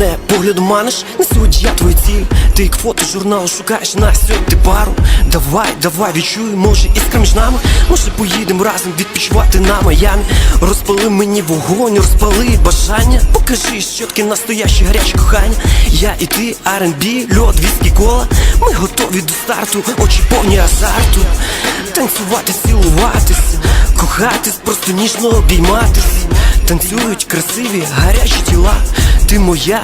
мене поглядом маниш, не суть я твою ціль. Ти як фото журналу шукаєш на сьогодні пару. Давай, давай, відчуй, може іскра між нами? Може поїдемо разом відпочивати на Майамі? Розпали мені вогонь, розпали бажання. Покажи щотки настоящі гарячі кохання. Я і ти, R&B, льод, віскі, кола. Ми готові до старту, очі повні азарту. Танцювати, цілуватись, кохатись, просто ніжно обійматись Танцюють красиві, гарячі тіла. Ти моя,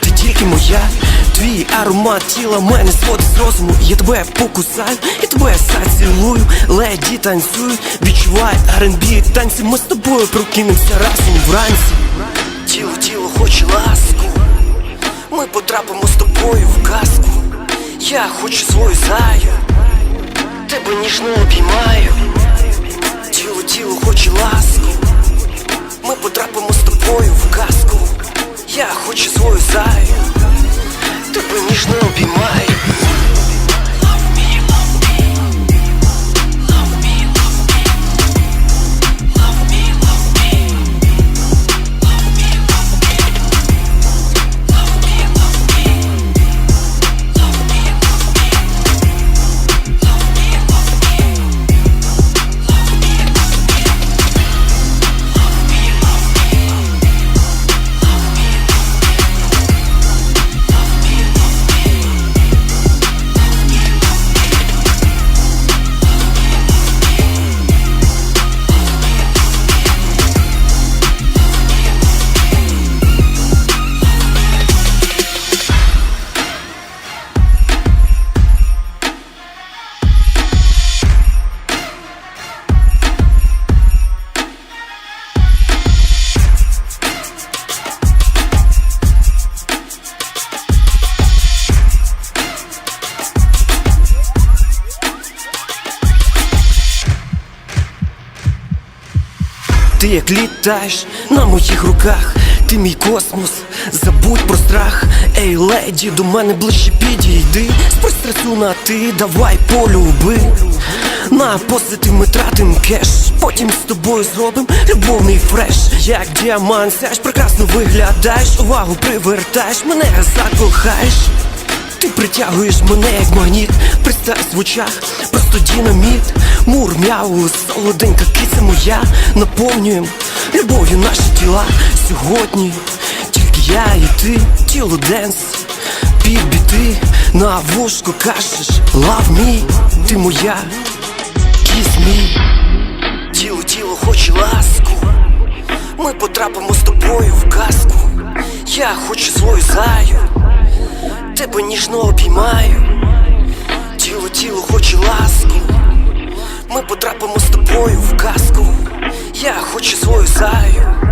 ти тільки моя. Твій аромат тіла мене зводить з розуму. Я тебе покусаю, і тебе зацілую. Леді танцюй, відчувай R&B Танці ми з тобою прокинемося разом вранці. Тіло, тіло хоче ласку. Ми потрапимо з тобою в казку. Я хочу свою заю. Тебе ніжно обіймаю. Тіло, тіло хоче ласку потрапимо з тобою в казку. Я хочу свою заю Ти як літаєш на моїх руках, ти мій космос, забудь про страх. Ей, леді, до мене ближче підійди. Спристрасу на ти, давай полюби. На позитив ми тратим кеш, потім з тобою зробим любовний фреш. Як діамант, сяж прекрасно виглядаєш, увагу привертаєш, мене закохаєш. Ти притягуєш мене як магніт, пристрасть в очах, просто динаміт. Мур, м'яу, солоденька киця моя. Наповнюєм любов'ю наші тіла. Сьогодні тільки я і ти, тіло денс Під біти, на вушко кажеш Love me, ти моя, kiss me Тіло, тіло хоче ласку. Ми потрапимо з тобою в казку. Я хочу свою заю Тебе ніжно обіймаю, тіло, тіло хоче ласку. Ми потрапимо з тобою в казку. Я хочу свою заю.